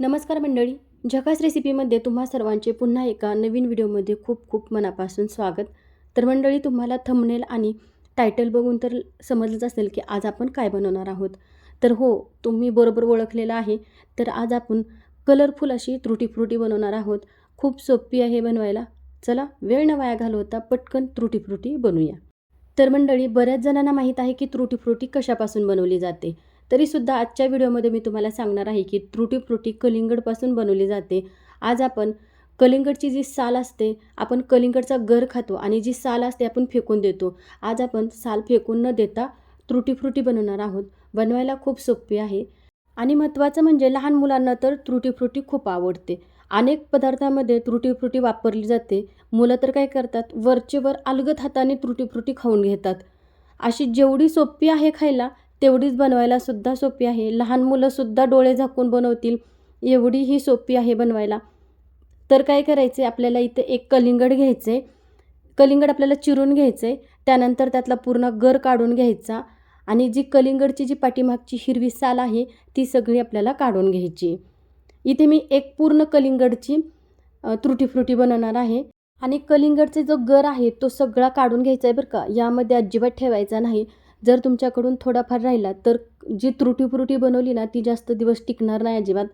नमस्कार मंडळी झकास रेसिपीमध्ये तुम्हा सर्वांचे पुन्हा एका नवीन व्हिडिओमध्ये खूप खूप मनापासून स्वागत. तर मंडळी तुम्हाला थंबनेल आणि टायटल बघून तर समजलंच असेल की आज आपण काय बनवणार आहोत. तर हो तुम्ही बरोबर ओळखलेलं आहे. तर आज आपण कलरफुल अशी त्रुटी फ्रुटी बनवणार आहोत. खूप सोपी आहे बनवायला. चला वेळ न वाया घालवता पटकन त्रुटी फ्रुटी बनवूया. तर मंडळी बऱ्याच जणांना माहीत आहे की त्रुटी फ्रुटी कशापासून बनवली जाते? तरीसुद्धा आजच्या व्हिडिओमध्ये मी तुम्हाला सांगणार आहे की त्रुटी फ्रुटी कलिंगडपासून बनवली जाते. आज आपण कलिंगडची जी साल असते आपण कलिंगडचा गर खातो आणि जी साल असते आपण फेकून देतो. आज आपण साल फेकून न देता त्रुटी फ्रुटी बनवणार आहोत. बनवायला खूप सोपी आहे. आणि महत्त्वाचं म्हणजे लहान मुलांना तर त्रुटी फ्रुटी खूप आवडते. अनेक पदार्थामध्ये त्रुटी फ्रुटी वापरली जाते. मुलं तर काय करतात? वरचे वर हाताने त्रुटी फ्रुटी खाऊन घेतात. अशी जेवढी सोपी आहे खायला तेवढीच बनवायला सुद्धा सोपी आहे. लहान मुलंसुद्धा डोळे झाकून बनवतील एवढी ही सोपी आहे बनवायला. तर काय करायचे? आपल्याला इथे एक कलिंगड घ्यायचं. आहे कलिंगड आपल्याला चिरून घ्यायचं. आहे त्यानंतर त्यातला पूर्ण गर काढून घ्यायचा आणि जी कलिंगडची जी पाठीमागची हिरवी साल आहे ती सगळी आपल्याला काढून घ्यायची. इथे मी एक पूर्ण कलिंगडची त्रुटी फ्रुटी बनवणार आहे. आणि कलिंगडचे जो गर आहे तो सगळा काढून घ्यायचा आहे बरं का? यामध्ये अजिबात ठेवायचा नाही. जर तुमच्याकडून थोडाफार राहिला तर जी त्रुटीफ्रुटी बनवली ना ती जास्त दिवस टिकणार नाही अजिबात.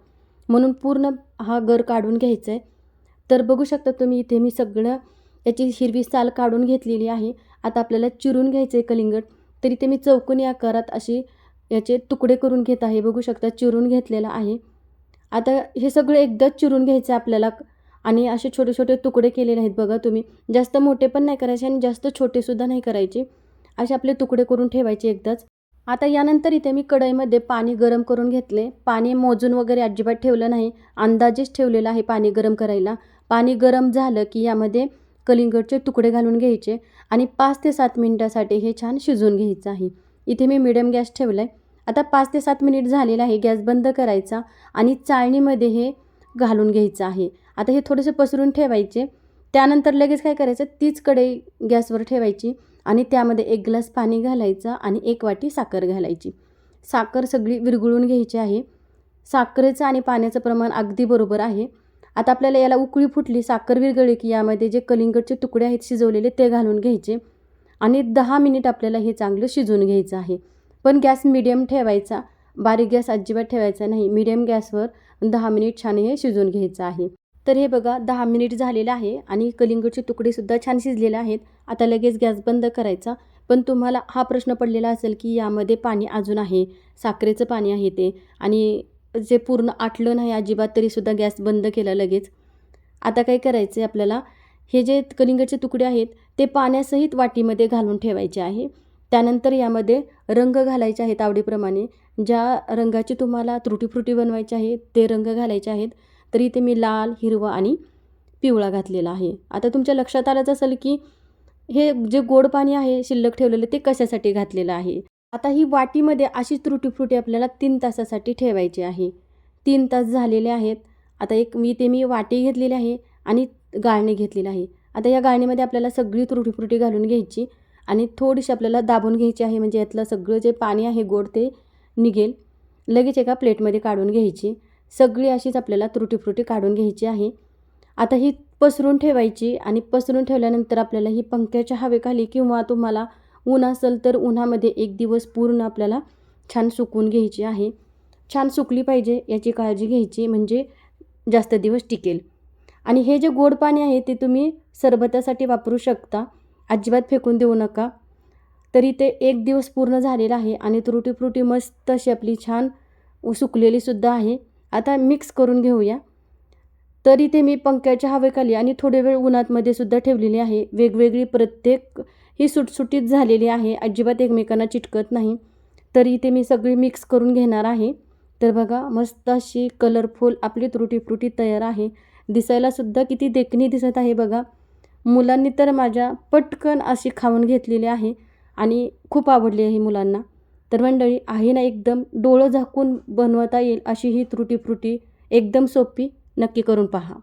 म्हणून पूर्ण हा गर काढून घ्यायचा आहे तर बघू शकता तुम्ही इथे मी सगळं याची हिरवी साल काढून घेतलेली आहे. आता आपल्याला चिरून घ्यायचं आहे कलिंगड. तरी ते मी चौकोनी आकारात अशी याचे तुकडे करून घेत आहे. बघू शकता चिरून घेतलेला आहे. आता हे सगळं एकदाच चिरून घ्यायचं आहे आपल्याला. आणि असे छोटे छोटे तुकडे केलेले आहेत बघा तुम्ही. जास्त मोठे पण नाही करायचे आणि जास्त छोटेसुद्धा नाही करायचे. असे आपले तुकडे करून ठेवायचे एकदाच. आता यानंतर इथे मी कढईमध्ये पाणी गरम करून घेतले. पाणी मोजून वगैरे अजिबात ठेवलं नाही. अंदाजेच ठेवलेलं आहे पाणी गरम करायला. पाणी गरम झालं की यामध्ये कलिंगडचे तुकडे घालून घ्यायचे आणि पाच ते सात मिनटासाठी हे छान शिजवून घ्यायचं आहे. इथे मी मिडियम गॅस ठेवला आहे आता पाच ते सात मिनिट झालेलं आहे गॅस बंद करायचा आणि चाळणीमध्ये हे घालून घ्यायचं आहे. आता हे थोडेसे पसरून ठेवायचे. त्यानंतर लगेच काय करायचं? तीच कढई गॅसवर ठेवायची. आणि त्यामध्ये एक ग्लास पाणी घालायचं आणि एक वाटी साखर घालायची. साखर सगळी विरघळून घ्यायची आहे. साखरेचं आणि पाण्याचं प्रमाण अगदी बरोबर आहे. आता आपल्याला याला उकळी फुटली साखर विरघळली की यामध्ये जे कलिंगडचे तुकडे आहेत शिजवलेले ते घालून घ्यायचे. आणि दहा मिनिट आपल्याला हे चांगलं शिजवून घ्यायचं आहे. पण गॅस मिडियम ठेवायचा. बारीक गॅस अजिबात ठेवायचा नाही. मिडियम गॅसवर दहा मिनिट छान हे शिजवून घ्यायचं आहे. तर हे बघा दहा मिनिट झालेलं आहे आणि कलिंगडचे तुकडेसुद्धा छान शिजलेले आहेत. आता लगेच गॅस बंद करायचा. पण तुम्हाला हा प्रश्न पडलेला असेल की यामध्ये पाणी अजून आहे साखरेचं पाणी आहे ते. आणि जे पूर्ण आटलं नाही अजिबात तरीसुद्धा गॅस बंद केला लगेच. आता काय करायचं आहे आपल्याला? हे जे कलिंगडचे तुकडे आहेत ते पाण्यासहित वाटीमध्ये घालून ठेवायचे आहे. त्यानंतर यामध्ये रंग घालायचे आहेत आवडीप्रमाणे. ज्या रंगाची तुम्हाला त्रुटीफ्रुटी बनवायची आहे ते रंग घालायचे आहेत. तर इथे मी लाल हिरवा आणि पिवळा घातलेला आहे. आता तुमच्या लक्षात आलंच असेल की हे जे गोड पाणी आहे शिल्लक ठेवलेलं ते कशासाठी घातलेलं आहे? आता ही वाटीमध्ये अशी त्रुटीफ्रुटी आपल्याला तीन तासासाठी ठेवायची आहे. तीन तास झालेले आहेत. आता एक मी ते मी वाटी घेतलेली आहे आणि गाळणी घेतलेली आहे. आता या गाळणीमध्ये आपल्याला सगळी त्रुटीफ्रुटी घालून घ्यायची आणि थोडीशी आपल्याला दाबून घ्यायची आहे. म्हणजे यातलं सगळं जे पाणी आहे गोड ते निघेल. लगेच एका प्लेटमध्ये काढून घ्यायची. सगळी अशीच आपल्याला त्रुटीफ्रुटी काढून घ्यायची आहे. आता ही पसरून ठेवायची आणि पसरून ठेवल्यानंतर आपल्याला ही पंख्याच्या हवेखाली किंवा तुम्हाला ऊन असेल तर उन्हामध्ये एक दिवस पूर्ण आपल्याला छान सुकवून घ्यायची आहे. छान सुकली पाहिजे याची काळजी घ्यायची म्हणजे जास्त दिवस टिकेल. आणि हे जे गोड पाणी आहे ते तुम्ही सरबतासाठी वापरू शकता. अजिबात फेकून देऊ नका. तरी ते एक दिवस पूर्ण झालेलं आहे आणि त्रुटी फ्रुटी मस्त अशी आपली छान सुकलेलीसुद्धा आहे. आता मिक्स करून घेऊया. तर इथे मी पंख्याच्या हवेखाली आणि थोडे वेळ उन्हातमध्ये सुद्धा ठेवलेली आहे. वेगवेगळी प्रत्येक ही सुटसुटीत झालेली आहे. अजिबात एकमेकांना चिटकत नाही. तर इथे मी सगळी मिक्स करून घेणार आहे. तर बघा मस्त अशी कलरफुल आपली त्रुटी फ्रुटी तयार आहे. दिसायला सुद्धा किती देखणी दिसत आहे बघा. मुलांनी तर माझ्या पटकन अशी खाऊन घेतलेली आहे आणि खूप आवडली आहे मुलांना. तर मंडळी आहे ना एकदम डोळं झाकून बनवता येईल अशी ही त्रुटी फ्रुटी एकदम सोपी नक्की करून पहा.